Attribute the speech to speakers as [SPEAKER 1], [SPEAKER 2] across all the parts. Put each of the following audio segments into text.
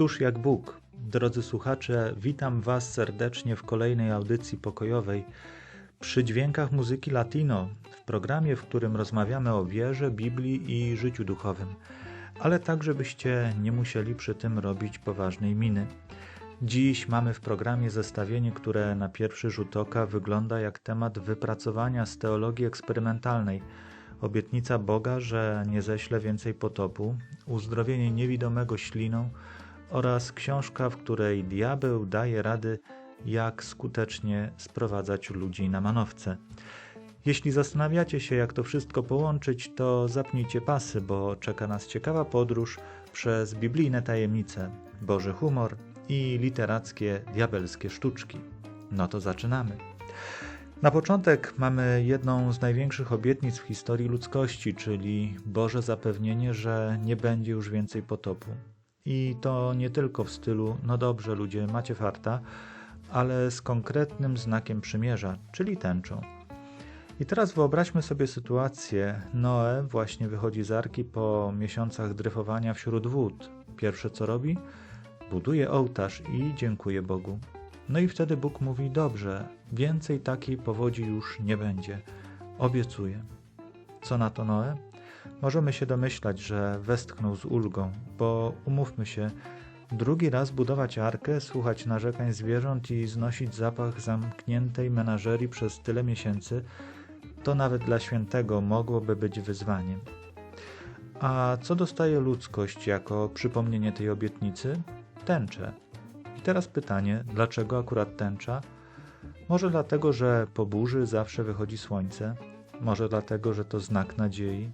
[SPEAKER 1] Któż jak Bóg? Drodzy słuchacze, witam Was serdecznie w kolejnej audycji pokojowej przy dźwiękach muzyki latino, w programie, w którym rozmawiamy o wierze, Biblii i życiu duchowym, ale tak, żebyście nie musieli przy tym robić poważnej miny. Dziś mamy w programie zestawienie, które na pierwszy rzut oka wygląda jak temat wypracowania z teologii eksperymentalnej. Obietnica Boga, że nie ześle więcej potopu, uzdrowienie niewidomego śliną oraz książka, w której diabeł daje rady, jak skutecznie sprowadzać ludzi na manowce. Jeśli zastanawiacie się, jak to wszystko połączyć, to zapnijcie pasy, bo czeka nas ciekawa podróż przez biblijne tajemnice, Boży humor i literackie diabelskie sztuczki. No to zaczynamy. Na początek mamy jedną z największych obietnic w historii ludzkości, czyli Boże zapewnienie, że nie będzie już więcej potopu. I to nie tylko w stylu, no dobrze ludzie, macie farta, ale z konkretnym znakiem przymierza, czyli tęczą. I teraz wyobraźmy sobie sytuację. Noe właśnie wychodzi z arki po miesiącach dryfowania wśród wód. Pierwsze co robi? Buduje ołtarz i dziękuję Bogu. No i wtedy Bóg mówi: Dobrze, więcej takiej powodzi już nie będzie. Obiecuję. Co na to Noe? Możemy się domyślać, że westchnął z ulgą, bo umówmy się, drugi raz budować arkę, słuchać narzekań zwierząt i znosić zapach zamkniętej menażerii przez tyle miesięcy, to nawet dla świętego mogłoby być wyzwaniem. A co dostaje ludzkość jako przypomnienie tej obietnicy? Tęczę. I teraz pytanie, dlaczego akurat tęcza? Może dlatego, że po burzy zawsze wychodzi słońce, może dlatego, że to znak nadziei,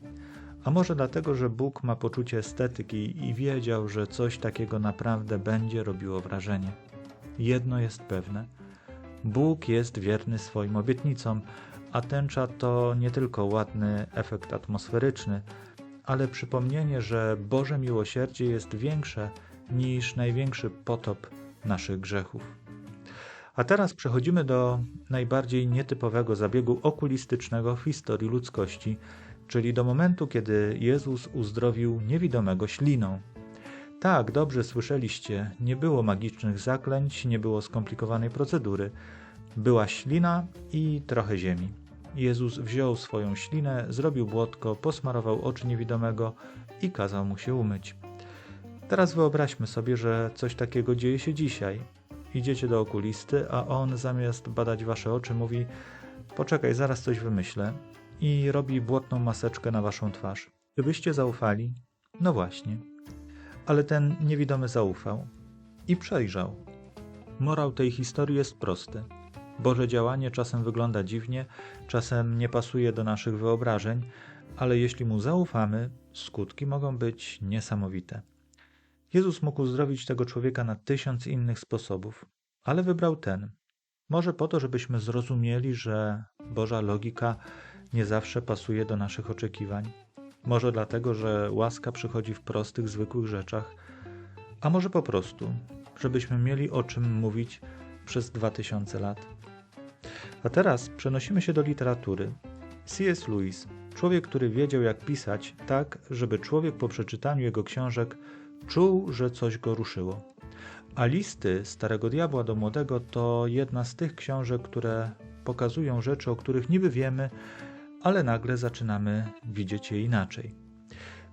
[SPEAKER 1] a może dlatego, że Bóg ma poczucie estetyki i wiedział, że coś takiego naprawdę będzie robiło wrażenie. Jedno jest pewne: Bóg jest wierny swoim obietnicom, a tęcza to nie tylko ładny efekt atmosferyczny, ale przypomnienie, że Boże miłosierdzie jest większe niż największy potop naszych grzechów. A teraz przechodzimy do najbardziej nietypowego zabiegu okulistycznego w historii ludzkości, czyli do momentu, kiedy Jezus uzdrowił niewidomego śliną. Tak, dobrze słyszeliście, nie było magicznych zaklęć, nie było skomplikowanej procedury. Była ślina i trochę ziemi. Jezus wziął swoją ślinę, zrobił błotko, posmarował oczy niewidomego i kazał mu się umyć. Teraz wyobraźmy sobie, że coś takiego dzieje się dzisiaj. Idziecie do okulisty, a on zamiast badać wasze oczy mówi: Poczekaj, zaraz coś wymyślę i robi błotną maseczkę na waszą twarz. Gdybyście zaufali? No właśnie. Ale ten niewidomy zaufał i przejrzał. Morał tej historii jest prosty. Boże działanie czasem wygląda dziwnie, czasem nie pasuje do naszych wyobrażeń, ale jeśli mu zaufamy, skutki mogą być niesamowite. Jezus mógł uzdrowić tego człowieka na tysiąc innych sposobów, ale wybrał ten. Może po to, żebyśmy zrozumieli, że Boża logika nie zawsze pasuje do naszych oczekiwań. Może dlatego, że łaska przychodzi w prostych, zwykłych rzeczach, a może po prostu, żebyśmy mieli o czym mówić przez dwa tysiące lat. A teraz przenosimy się do literatury. C.S. Lewis, człowiek, który wiedział jak pisać tak, żeby człowiek po przeczytaniu jego książek czuł, że coś go ruszyło. A listy Starego Diabła do Młodego to jedna z tych książek, które pokazują rzeczy, o których niby wiemy, ale nagle zaczynamy widzieć je inaczej.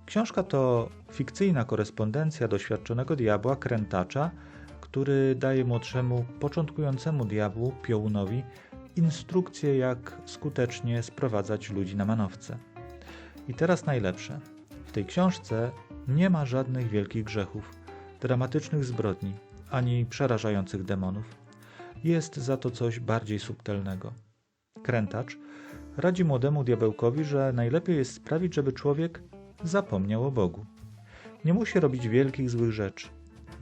[SPEAKER 1] Książka to fikcyjna korespondencja doświadczonego diabła, krętacza, który daje młodszemu, początkującemu diabłu, piołunowi, instrukcje, jak skutecznie sprowadzać ludzi na manowce. I teraz najlepsze. W tej książce nie ma żadnych wielkich grzechów, dramatycznych zbrodni, ani przerażających demonów. Jest za to coś bardziej subtelnego. Krętacz radzi młodemu diabełkowi, że najlepiej jest sprawić, żeby człowiek zapomniał o Bogu. Nie musi robić wielkich złych rzeczy.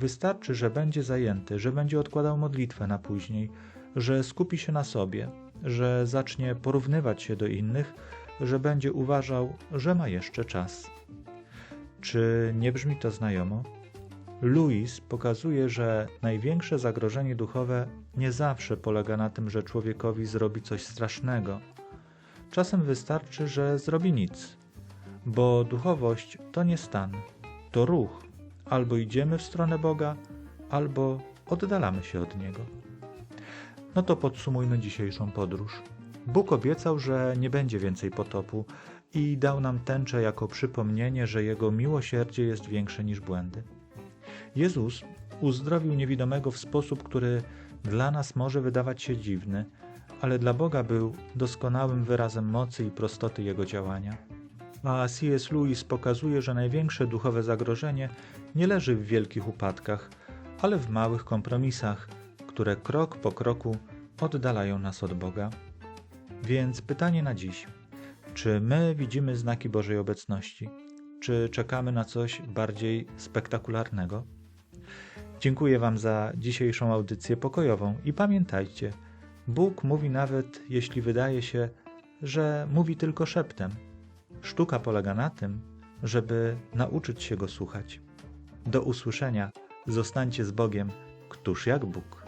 [SPEAKER 1] Wystarczy, że będzie zajęty, że będzie odkładał modlitwę na później, że skupi się na sobie, że zacznie porównywać się do innych, że będzie uważał, że ma jeszcze czas. Czy nie brzmi to znajomo? Louis pokazuje, że największe zagrożenie duchowe nie zawsze polega na tym, że człowiekowi zrobi coś strasznego. Czasem wystarczy, że zrobi nic, bo duchowość to nie stan, to ruch, albo idziemy w stronę Boga, albo oddalamy się od Niego. No to podsumujmy dzisiejszą podróż. Bóg obiecał, że nie będzie więcej potopu i dał nam tęczę jako przypomnienie, że Jego miłosierdzie jest większe niż błędy. Jezus uzdrowił niewidomego w sposób, który dla nas może wydawać się dziwny, ale dla Boga był doskonałym wyrazem mocy i prostoty Jego działania. A C.S. Lewis pokazuje, że największe duchowe zagrożenie nie leży w wielkich upadkach, ale w małych kompromisach, które krok po kroku oddalają nas od Boga. Więc pytanie na dziś: czy my widzimy znaki Bożej obecności? Czy czekamy na coś bardziej spektakularnego? Dziękuję Wam za dzisiejszą audycję pokojową i pamiętajcie, Bóg mówi nawet, jeśli wydaje się, że mówi tylko szeptem. Sztuka polega na tym, żeby nauczyć się go słuchać. Do usłyszenia, zostańcie z Bogiem, któż jak Bóg.